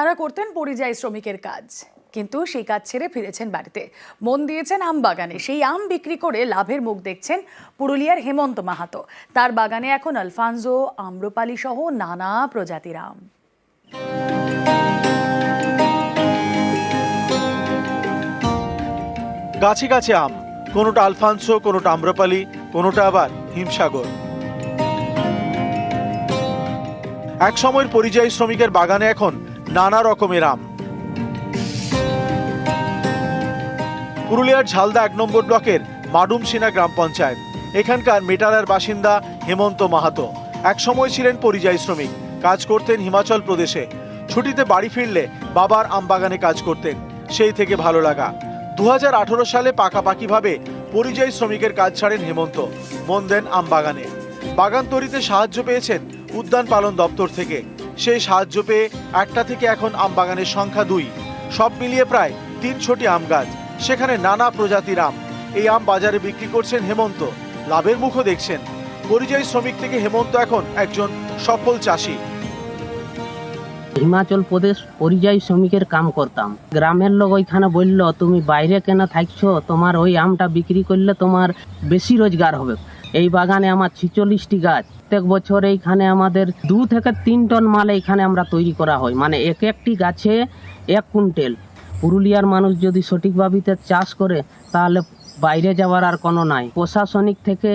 তারা করতেন পরিযায়ী শ্রমিকের কাজ। কিন্তু সেই কাজ ছেড়ে ফিরেছেন বাড়িতে। মন দিয়েছেন আম বাগানে। সেই আম বিক্রি করে লাভের মুখ দেখছেন পুরুলিয়ার হেমন্ত মাহাতো। তার বাগানে এখন আলফানজো, আম্রপালি সহ নানা প্রজাতির আম। গাছে গাছে আম। কোনোটা আলফানসো কোনোটা আম্রপালি, কোনোটা আবার হিমসাগর। এক সময়ের পরিযায়ী শ্রমিকের বাগানে এখন নানা রকমের আম। পুরুলিয়ার ঝালদা এক নম্বর ব্লকের মাডুমসিনা গ্রাম পঞ্চায়েত। এখানকার মেটালার বাসিন্দা হেমন্ত মাহাতো। এক সময় ছিলেন পরিযায়ী শ্রমিক। কাজ করতেন হিমাচল প্রদেশে। ছুটিতে বাড়ি ফিরলে বাবার আম বাগানে কাজ করতেন। সেই থেকে ভালো লাগা। দু হাজার আঠারো সালে পাকাপাকিভাবে পরিযায়ী শ্রমিকের কাজ ছাড়েন হেমন্ত। মন দেন আম বাগানে বাগান তৈরিতে সাহায্য পেয়েছেন উদ্যান পালন দপ্তর থেকে। সেই সাহায্য পেয়ে একটা থেকে এখন আম বাগানের সংখ্যা দুই। সব মিলিয়ে প্রায় তিনশোটি আম গাছ, সেখানে নানা প্রজাতির আম। এই আম বাজারে বিক্রি করছেন হেমন্ত। লাভের মুখও দেখছেন। পরিযায়ী শ্রমিক থেকে হেমন্ত এখন একজন সফল চাষি। হিমাচল প্রদেশ পরিযায়ী শ্রমিকের কাম করতাম গ্রামের লোক ওইখানে বলল, তুমি বাইরে কেন থাকছো? তোমার ওই আমটা বিক্রি করলে তোমার বেশি রোজগার হবে। এই বাগানে আমার ছিচল্লিশটি গাছ। প্রত্যেক বছর এইখানে আমাদের দু থেকে তিন টন মাল এইখানে আমরা তৈরি করা হয়। মানে এক একটি গাছে এক কুইন্টেল। পুরুলিয়ার মানুষ যদি সঠিকভাবে চাষ করে, তাহলে বাইরে যাওয়ার আর কোনো নাই। প্রশাসনিক থেকে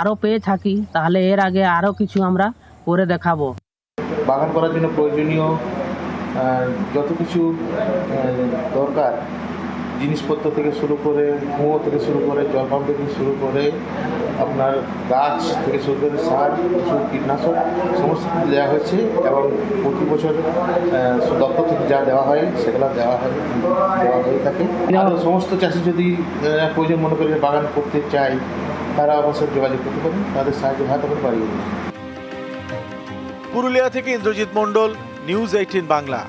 আরও পেয়ে থাকি, তাহলে এর আগে আরও কিছু আমরা করে দেখাবো। বাগান করার জন্য প্রয়োজনীয় যত কিছু দরকার জিনিসপত্র থেকে শুরু করে কুয়ো থেকে শুরু করে জল পাম্প থেকে শুরু করে আপনার গাছ থেকে শুরু করে সার, কিছু কীটনাশক, সমস্ত দেওয়া হয়েছে এবং প্রতি বছর দপ্তর থেকে যা দেওয়া হয় সেগুলো দেওয়া হয়, দেওয়া হয়ে থাকে। সমস্ত চাষি যদি প্রয়োজন মনে করে বাগান করতে চায়, তারা অবশ্যই যোগাযোগ করতে পারেন, তাদের সাহায্য হাত করে বাড়িয়ে পুরুলিয়া থেকে ইন্দ্রজিৎ মণ্ডল, নিউজ এইটিন বাংলা।